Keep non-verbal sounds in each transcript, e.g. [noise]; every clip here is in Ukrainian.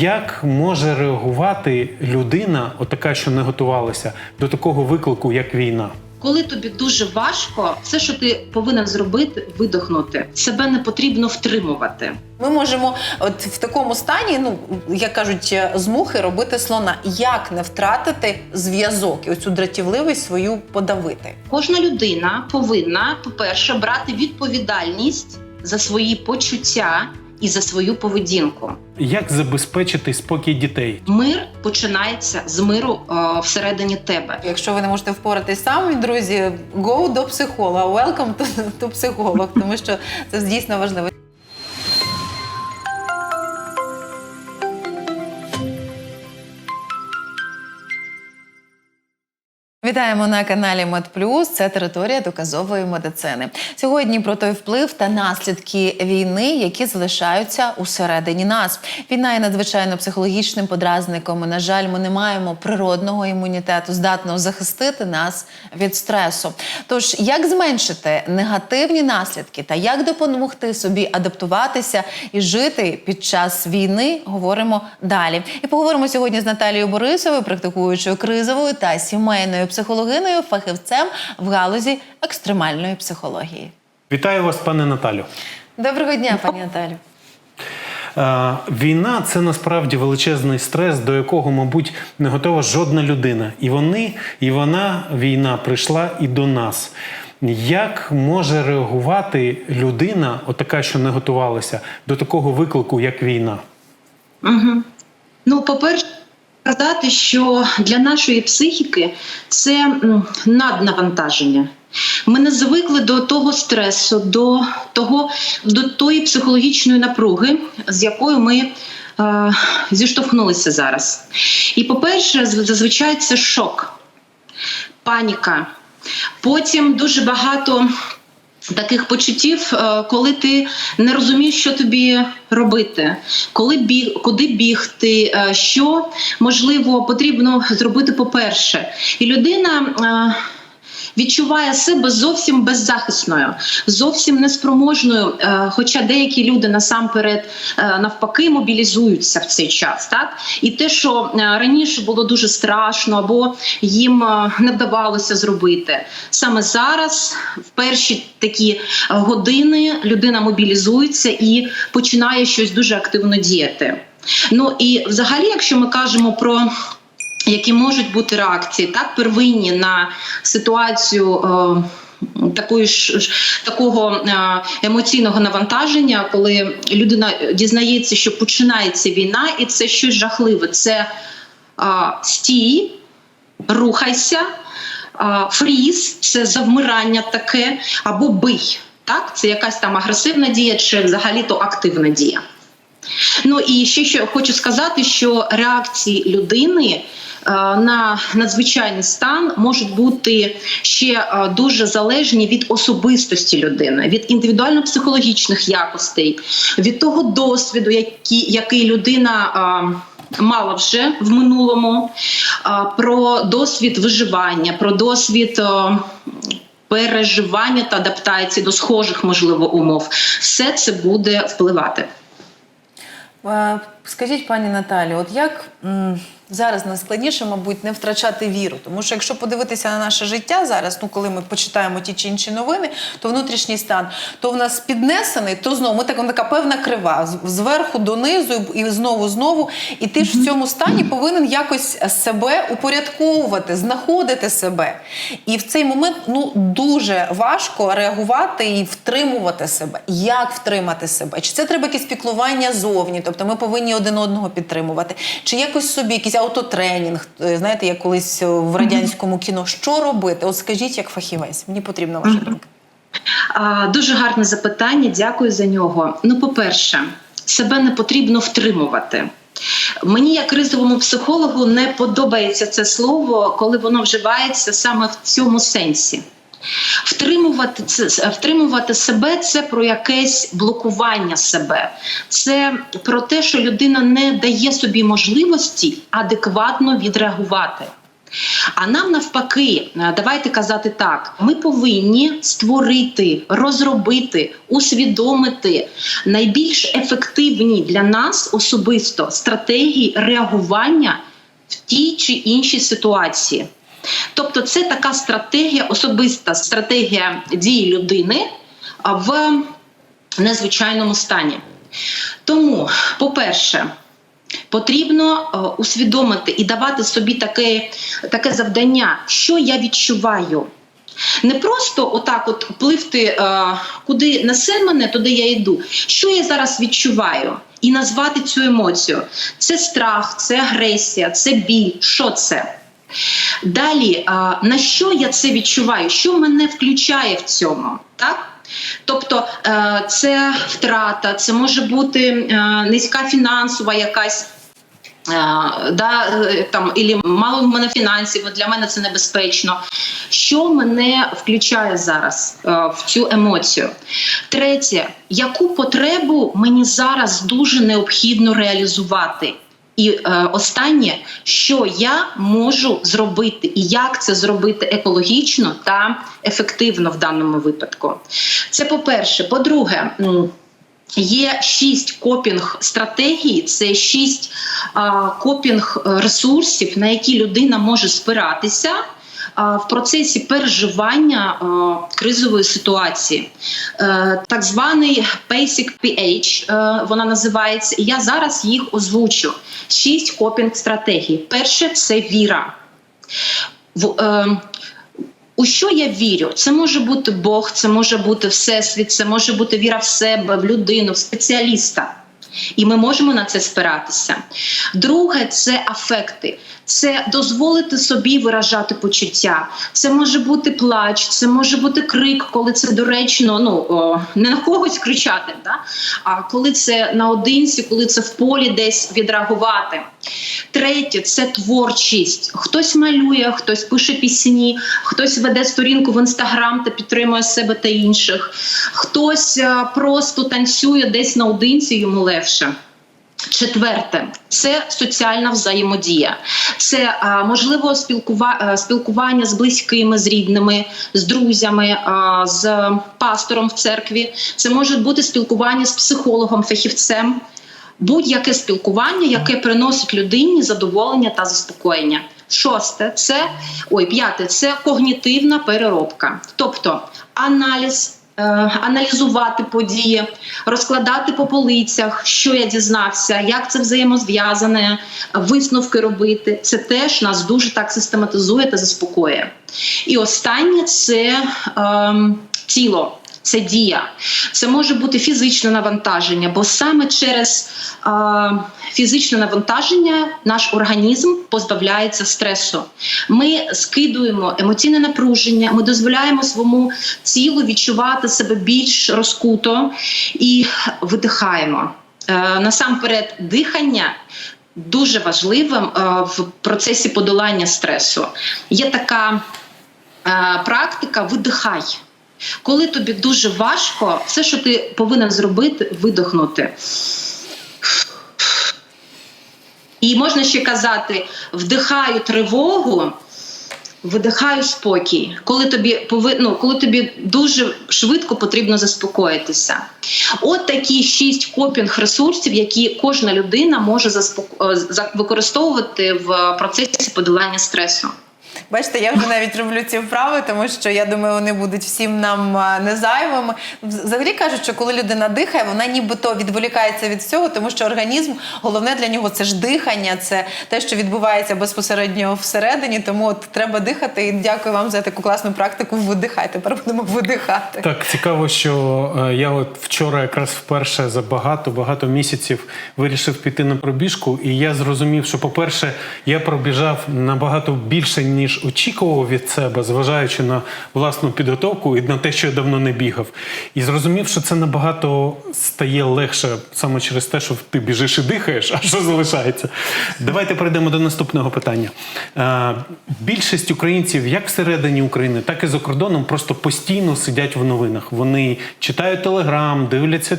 Як може реагувати людина, отака, що не готувалася, до такого виклику, як війна? Коли тобі дуже важко, все, що ти повинен зробити, видохнути. Себе не потрібно втримувати. Ми можемо, от в такому стані, ну як кажуть, з мухи робити слона. Як не втратити зв'язок і оцю дратівливість свою подавити? Кожна людина повинна, по-перше, брати відповідальність за свої почуття і за свою поведінку. Як забезпечити спокій дітей? Мир починається з миру о, всередині тебе. Якщо ви не можете впоратись самі, друзі, go до психолога. Welcome to, to психолог, тому що це дійсно важливо. Вітаємо на каналі МедПлюс. Це територія доказової медицини. Сьогодні про той вплив та наслідки війни, які залишаються усередині нас. Війна є надзвичайно психологічним подразником. На жаль, ми не маємо природного імунітету, здатного захистити нас від стресу. Тож, як зменшити негативні наслідки та як допомогти собі адаптуватися і жити під час війни, говоримо далі. І поговоримо сьогодні з Наталією Борисовою, практикуючою кризовою та сімейною психологиною, фахівцем в галузі екстремальної психології. Вітаю вас, пане Наталю. Доброго дня, пані Наталю. Е, Війна це насправді величезний стрес, до якого, мабуть, не готова жодна людина. І вони, і вона, війна, прийшла і до нас. Як може реагувати людина, отака, що не готувалася, до такого виклику, як війна? Угу. Ну, по-перше, сказати, що для нашої психіки це наднавантаження. Ми не звикли до того стресу, до того, до тої психологічної напруги, з якою ми е, зіштовхнулися зараз. І, по-перше, зазвичай це шок, паніка. Потім дуже багато таких почуттів, е, коли ти не розумієш, що тобі робити, коли біг, куди бігти, е, що можливо потрібно зробити по-перше. І людина. Відчуває себе зовсім беззахисною, зовсім неспроможною. е, Хоча деякі люди насамперед е, навпаки мобілізуються в цей час, так і те, що е, раніше було дуже страшно, або їм не вдавалося зробити, саме зараз, в перші такі години, людина мобілізується і починає щось дуже активно діяти. Ну і взагалі, якщо ми кажемо про які можуть бути реакції, так первинні на ситуацію. Е, Такої ж такого е, емоційного навантаження, коли людина дізнається, що починається війна, і це щось жахливе. Це е, стій, рухайся, е, фріз, це завмирання таке, або бий. Так, це якась там агресивна дія, чи взагалі-то активна дія. Ну і ще що хочу сказати, що реакції людини е, на надзвичайний стан можуть бути ще е, дуже залежні від особистості людини, від індивідуально-психологічних якостей, від того досвіду, який, який людина. е, Мала вже в минулому про досвід виживання, про досвід переживання та адаптації до схожих, можливо, умов. Все це буде впливати. Well, Скажіть, пані Наталі, от як м, зараз найскладніше, мабуть, не втрачати віру? Тому що якщо подивитися на наше життя зараз, ну коли ми почитаємо ті чи інші новини, то внутрішній стан, то в нас піднесений, то знову ми так, така певна крива зверху донизу і знову знову. І ти ж в цьому стані повинен якось себе упорядковувати, знаходити себе. І в цей момент ну дуже важко реагувати і втримувати себе. Як втримати себе? Чи це треба якесь піклування зовні? Тобто ми повинні один одного підтримувати, чи якось собі якийсь автотренінг? Е, Знаєте, як колись в радянському кіно, що робити? От скажіть, як фахівець, мені потрібна ваша думка. Дуже гарне запитання, дякую за нього. Ну, по-перше, себе не потрібно втримувати. Мені, як кризовому психологу, не подобається це слово, коли воно вживається саме в цьому сенсі. Втримувати це втримувати себе це про якесь блокування себе, це про те, що людина не дає собі можливості адекватно відреагувати. А нам навпаки, е, давайте казати так: ми повинні створити, розробити, усвідомити найбільш ефективні для нас особисто стратегії реагування в тій чи іншій ситуації. Тобто, це така стратегія, особиста стратегія дії людини в незвичайному стані. Тому, по-перше, Потрібно е, усвідомити і давати собі таке, таке завдання, що я відчуваю. Не просто отак от пливти, е, куди несе мене, туди я йду. Що я зараз відчуваю? І назвати цю емоцію. Це страх, це агресія, це біль. Що це? Далі, на що я це відчуваю? Що мене включає в цьому? Так? Тобто е, це втрата, це може бути е, низька фінансова якась. е, Да, там ілі мало в мене фінансів, для мене це небезпечно. Що мене включає зараз в цю емоцію? Третє, яку потребу мені зараз дуже необхідно реалізувати? І е, останнє, що я можу зробити, і як це зробити екологічно та ефективно в даному випадку. Це по-перше. По-друге, Є шість копінг стратегій, це шість копінг е, ресурсів, на які людина може спиратися в процесі переживання кризової ситуації. Е, так званий Basic PH, е, вона називається. Я зараз їх озвучу. Шість копінг стратегій. Перше це віра. В, е, у що я вірю? Це може бути Бог, це може бути Всесвіт, це може бути віра в себе, в людину, в спеціаліста. І ми можемо на це спиратися. Друге, це афекти. Це дозволити собі виражати почуття. Це може бути плач, це може бути крик, коли це доречно, ну о, не на когось кричати, да? а коли це наодинці, коли це в полі десь відреагувати. Третє це творчість. Хтось малює, хтось пише пісні, хтось веде сторінку в інстаграм та підтримує себе та інших, хтось е, просто танцює десь наодинці, йому легше. Четверте це соціальна взаємодія, це а, можливо спілкува... е, спілкування з близькими, з рідними, з друзями, з пастором в церкві. Це може бути спілкування з психологом, фахівцем, будь-яке спілкування, яке приносить людині задоволення та заспокоєння. Шосте це ой, п'яте це когнітивна переробка, тобто аналіз. е, Аналізувати події, розкладати по полицях, що я дізнався, як це взаємозв'язане, висновки робити. Це теж нас дуже так систематизує та заспокоює. І останнє це ем, тіло. Це дія, це може бути фізичне навантаження, бо саме через е, фізичне навантаження наш організм позбавляється стресу. Ми скидуємо емоційне напруження, ми дозволяємо своєму тілу відчувати себе більш розкуто і видихаємо. Е, насамперед, дихання. Дуже важливим е, в процесі подолання стресу. Є така е, практика видихай. Коли тобі дуже важко, все, що ти повинен зробити, видихнути. І можна ще казати: вдихаю тривогу, видихаю спокій. Коли тобі пови... ну, коли тобі дуже швидко потрібно заспокоїтися. От такі шість копінг ресурсів, які кожна людина може е, використовувати в процесі подолання стресу. Бачите, я вже навіть роблю ці вправи, тому що я думаю, вони будуть всім нам не зайвими. Взагалі кажуть, що коли людина дихає, вона нібито відволікається від всього, тому що організм головне для нього це ж дихання, це те, що відбувається безпосередньо всередині. Тому от треба дихати. І дякую вам за таку класну практику. Видихай. Тепер будемо видихати. Так, цікаво, що е, я от вчора якраз вперше за багато багато місяців вирішив піти на пробіжку, і я зрозумів, що, по-перше, я пробіжав набагато більше, ніж очікував від себе, зважаючи на власну підготовку і на те, що я давно не бігав. І зрозумів, що це набагато стає легше саме через те, що ти біжиш і дихаєш, [laughs] а що залишається. Давайте перейдемо до наступного питання. Е, Більшість українців, як всередині України, так і за кордоном, просто постійно сидять в новинах. Вони читають телеграм, дивляться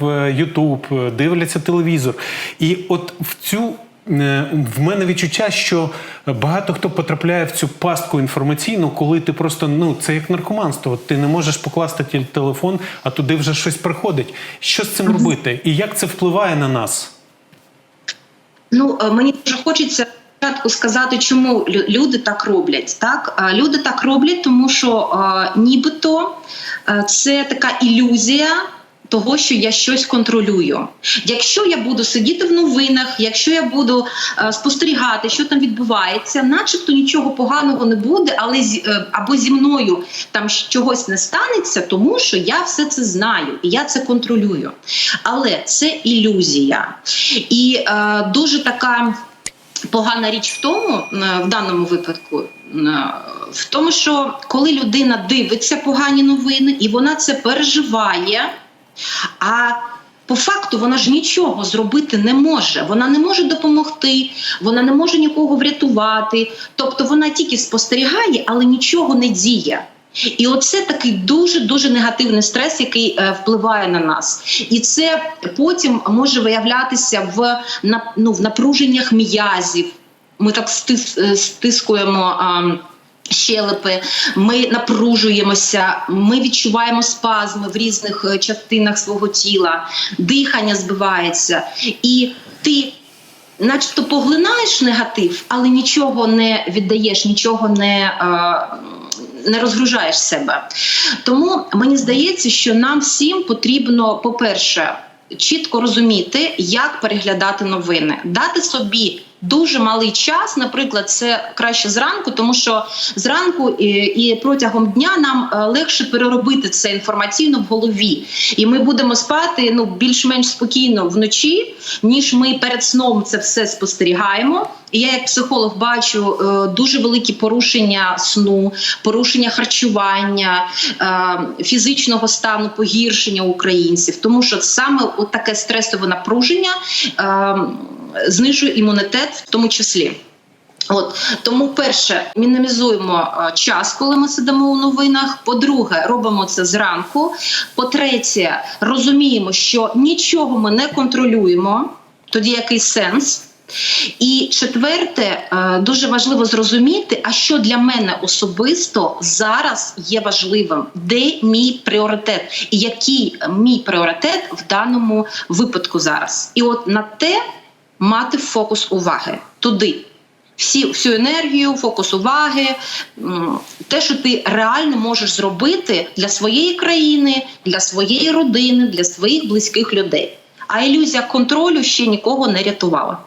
в Ютуб, дивляться телевізор. І от в цю в мене відчуття, що багато хто потрапляє в цю пастку інформаційну, коли ти просто ну це як наркоманство. Ти не можеш покласти телефон, а туди вже щось приходить. Що з цим робити? І як це впливає на нас? Ну е, мені дуже хочеться спочатку сказати, чому люди так роблять. Так Е, люди так роблять, тому що е, нібито е, це така ілюзія. Того, що я щось контролюю. Якщо я буду сидіти в новинах, якщо я буду е, спостерігати, що там відбувається, начебто нічого поганого не буде, але зі, е, або зі мною там чогось не станеться, тому що я все це знаю і я це контролюю. Але це ілюзія. І е, дуже така погана річ в тому, е, в даному випадку, е, в тому, що коли людина дивиться погані новини і вона це переживає, а по факту вона ж нічого зробити не може. Вона не може допомогти, вона не може нікого врятувати. Тобто вона тільки спостерігає, але нічого не діє. І оце такий дуже дуже негативний стрес, який е, впливає на нас, і це потім може виявлятися в на- ну, в напруженнях м'язів. Ми так стис, е, стискуємо. А, Щелепи, ми напружуємося, ми відчуваємо спазми в різних е, частинах свого тіла, дихання збивається, і ти начебто поглинаєш негатив, але нічого не віддаєш, нічого не, е, не розгружаєш себе. Тому мені здається, що нам всім потрібно, по-перше, чітко розуміти, як переглядати новини, дати собі. Дуже малий час, наприклад, це краще зранку, тому що зранку і, і протягом дня нам е, легше переробити це інформаційно в голові, і ми будемо спати ну більш-менш спокійно вночі, ніж ми перед сном це все спостерігаємо. І я, як психолог, бачу е, дуже великі порушення сну, порушення харчування, е, фізичного стану, погіршення українців, тому що саме таке стресове напруження е, знижує імунітет, в тому числі. От тому, перше, мінімізуємо е, час, коли ми сидимо у новинах. По-друге, робимо це зранку. По-третє, розуміємо, що нічого ми не контролюємо. Тоді який сенс? І четверте, е, дуже важливо зрозуміти, а що для мене особисто зараз є важливим, де мій пріоритет, і який мій пріоритет в даному випадку зараз. І от на те мати фокус уваги туди. Всі, всю енергію, фокус уваги, те, що ти реально можеш зробити для своєї країни, для своєї родини, для своїх близьких людей. А ілюзія контролю ще нікого не рятувала.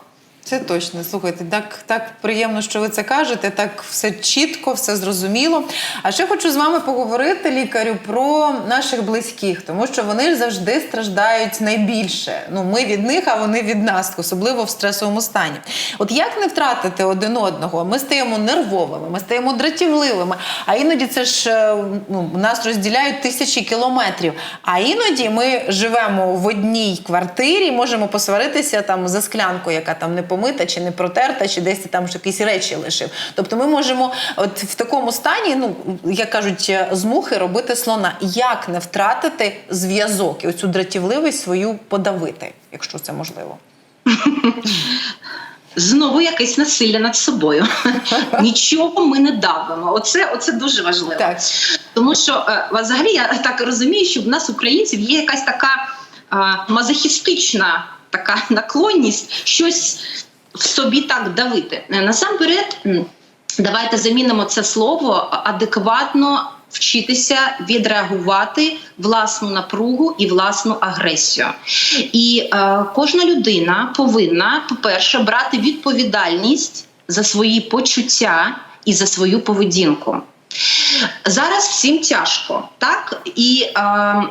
Це точно. Слухайте, так, так приємно, що ви це кажете. Так все чітко, все зрозуміло. А ще хочу з вами поговорити, лікарю, про наших близьких, тому що вони завжди страждають найбільше. Ну, ми від них, а вони від нас, особливо в стресовому стані. От як не втратити один одного? Ми стаємо нервовими, ми стаємо дратівливими. А іноді це ж е, ну, нас розділяють тисячі кілометрів. А іноді ми живемо в одній квартирі, можемо посваритися там за склянку, яка там не помита, чи не протерта, чи десь там ж якісь речі лишив. Тобто ми можемо от в такому стані, ну як кажуть, з мухи робити слона. Як не втратити зв'язок і оцю дратівливість свою подавити, якщо це можливо? Знову якесь насилля над собою. [laughs] Нічого ми не давимо. Оце, оце дуже важливо. Так. Тому що е, взагалі я так розумію, що в нас, українців, є якась така е, мазохістична така наклонність щось в собі так давити. Е, Насамперед, давайте замінимо це слово адекватно вчитися відреагувати власну напругу і власну агресію. І е, кожна людина повинна, по-перше, брати відповідальність за свої почуття і за свою поведінку. Зараз всім тяжко, так? І е,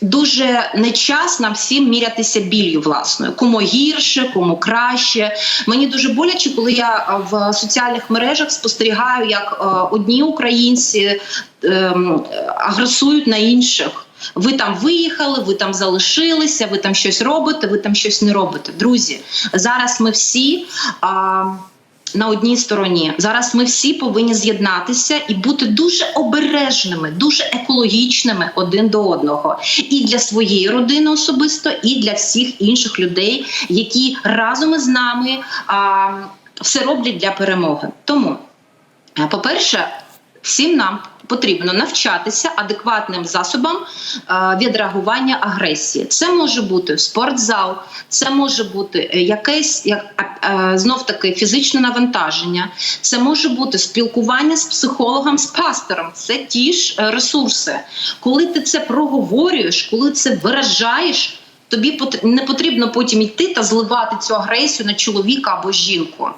дуже не час нам всім мірятися білью власною. Кому гірше, кому краще. Мені дуже боляче, коли я е, в соціальних мережах спостерігаю, як е, одні українці е, агресують на інших. Ви там виїхали, ви там залишилися, ви там щось робите, ви там щось не робите. Друзі, зараз ми всі. А, на одній стороні. Зараз ми всі повинні з'єднатися і бути дуже обережними, дуже екологічними один до одного, і для своєї родини особисто, і для всіх інших людей, які разом із нами а, все роблять для перемоги. Тому, е, по-перше, всім нам потрібно навчатися адекватним засобам е, відреагування агресії. Це може бути спортзал, це може бути е, якесь як е, знов таки фізичне навантаження, це може бути спілкування з психологом, з пастором. Це ті ж ресурси. Коли ти це проговорюєш, коли це виражаєш. Тобі не потрібно потім йти та зливати цю агресію на чоловіка або жінку.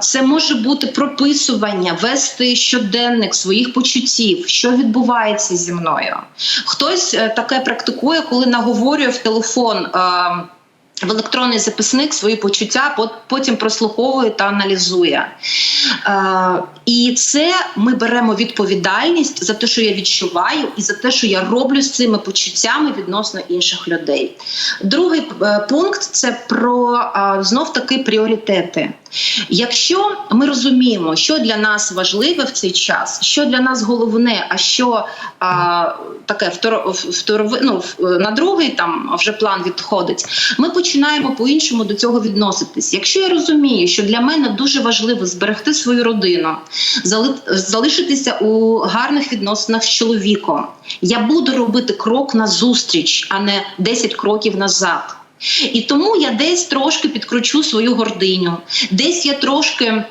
Це може бути прописування, вести щоденник своїх почуттів, що відбувається зі мною. Хтось е, таке практикує, коли наговорює в телефон. Е, В електронний записник свої почуття, потім прослуховує та аналізує. Е, і це ми беремо відповідальність за те, що я відчуваю, і за те, що я роблю з цими почуттями відносно інших людей. Другий е, пункт це про е, знов таки пріоритети. Якщо ми розуміємо, що для нас важливе в цей час, що для нас головне, а що а, таке второ, второ, ну, на другий там вже план відходить, ми починаємо по-іншому до цього відноситись. Якщо я розумію, що для мене дуже важливо зберегти свою родину, залишитися у гарних відносинах з чоловіком, я буду робити крок назустріч, а не 10 кроків назад. І тому я десь трошки підкручу свою гординю, десь я трошки. е,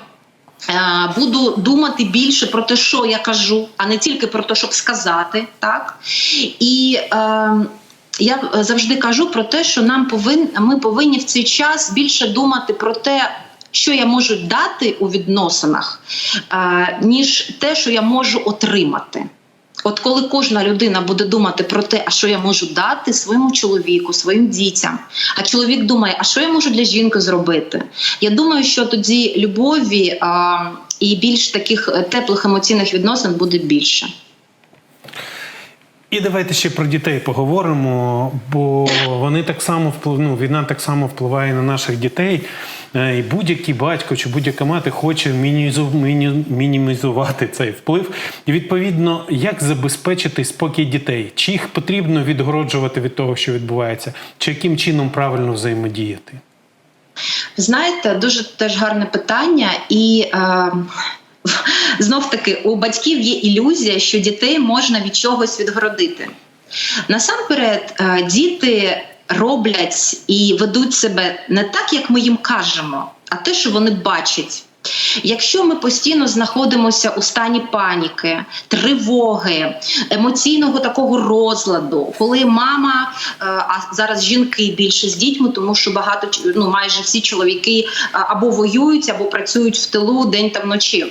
Буду думати більше про те, що я кажу, а не тільки про те, щоб сказати, так і е, я завжди кажу про те, що нам повин, ми повинні в цей час більше думати про те, що я можу дати у відносинах, е, ніж те, що я можу отримати. От коли кожна людина буде думати про те, а що я можу дати своєму чоловіку, своїм дітям, а чоловік думає, а що я можу для жінки зробити? Я думаю, що тоді любові і більш таких е, теплих емоційних відносин буде більше. І давайте ще про дітей поговоримо, бо вони так само вплив, ну, війна так само впливає на наших дітей. Е, І будь-який батько чи будь-яка мати хоче мінімізувати цей вплив. І відповідно, як забезпечити спокій дітей? Чи їх потрібно відгороджувати від того, що відбувається, чи яким чином правильно взаємодіяти? Знаєте, дуже теж гарне питання, і е, [laughs] знов таки у батьків є ілюзія, що дітей можна від чогось відгородити. Насамперед, е, діти роблять і ведуть себе не так, як ми їм кажемо, а те, що вони бачать. Якщо ми постійно знаходимося у стані паніки, тривоги, емоційного такого розладу, коли мама, е, а зараз жінки більше з дітьми, тому що багато ну майже всі чоловіки е, або воюють, або працюють в тилу день та вночі.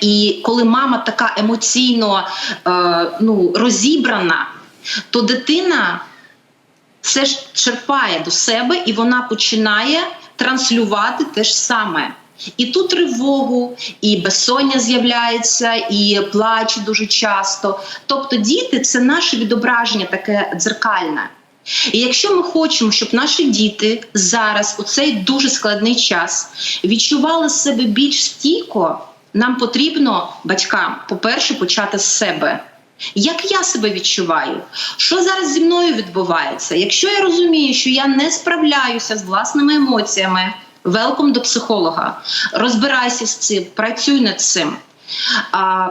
І коли мама така емоційно е, ну, розібрана, то дитина все ж черпає до себе і вона починає транслювати те ж саме. І ту тривогу, і безсоння з'являється, і плач дуже часто. Тобто, діти це наше відображення таке дзеркальне. І якщо ми хочемо, щоб наші діти зараз у цей дуже складний час відчували себе більш стійко, нам потрібно батькам, по-перше, почати з себе. Як я себе відчуваю? Що зараз зі мною відбувається? Якщо я розумію, що я не справляюся з власними емоціями, велком до психолога, розбирайся з цим, працюй над цим. А,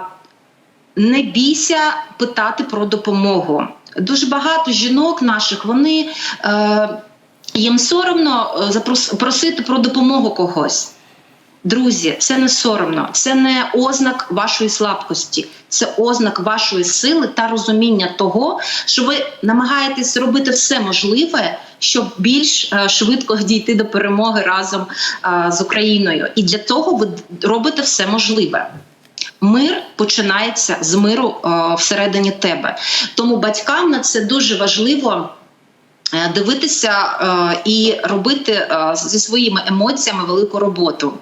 не бійся питати про допомогу. Дуже багато жінок наших вони е, їм соромно е, запрос- просити про допомогу когось. Друзі, це не соромно, це не ознак вашої слабкості, це ознак вашої сили та розуміння того, що ви намагаєтесь робити все можливе, щоб більш е, швидко дійти до перемоги разом е, з Україною. І для того ви робите все можливе. Мир починається з миру е, всередині тебе. Тому батькам на це дуже важливо Дивитися е, і робити е, зі своїми емоціями велику роботу.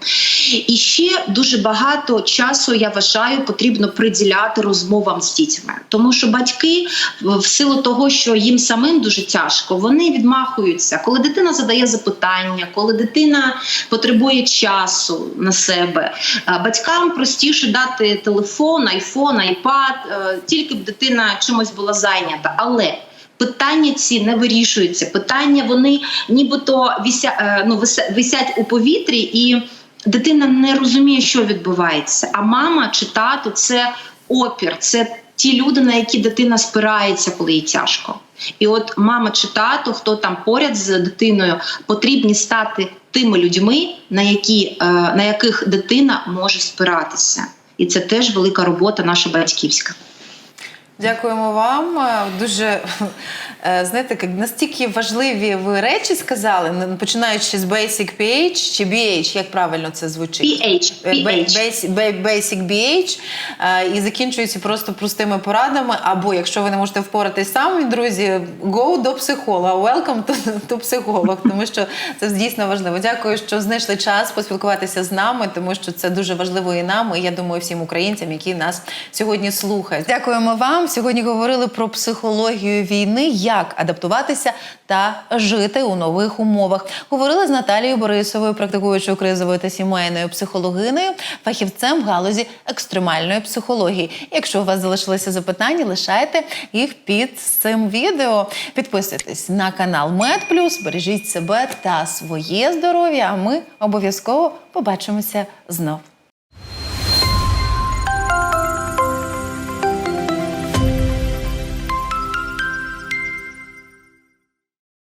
І ще дуже багато часу я вважаю потрібно приділяти розмовам з дітьми, тому що батьки, в силу того, що їм самим дуже тяжко, вони відмахуються. Коли дитина задає запитання, коли дитина потребує часу на себе, е, батькам простіше дати телефон, айфон, айпад, е, тільки б дитина чимось була зайнята. Але Питання ці не вирішуються. Питання вони нібито вися, е, ну, висять у повітрі, і дитина не розуміє, що відбувається. А мама чи тато це опір, це ті люди, на які дитина спирається, коли їй тяжко. І от мама чи тато, хто там поряд з дитиною, потрібні стати тими людьми, на, які, е, на яких дитина може спиратися. І це теж велика робота наша батьківська. Дякуємо вам. Е, Дуже знаєте, як настільки важливі ви речі сказали, починаючи з Basic PH чи BH, як правильно це звучить? Е, PH. Basic, BH е, і закінчується просто простими порадами. Або якщо ви не можете впоратись самі, друзі, go до психолога. Welcome to, to психолог, тому що це дійсно важливо. Дякую, що знайшли час поспілкуватися з нами, тому що це дуже важливо і нам, і я думаю, всім українцям, які нас сьогодні слухають. Дякуємо вам. Сьогодні говорили про психологію війни, як адаптуватися та жити у нових умовах. Говорили з Наталією Борисовою, практикуючою кризовою та сімейною психологинею, фахівцем в галузі екстремальної психології. Якщо у вас залишилися запитання, лишайте їх під цим відео. Підписуйтесь на канал MedPlus, бережіть себе та своє здоров'я. А ми обов'язково побачимося знов.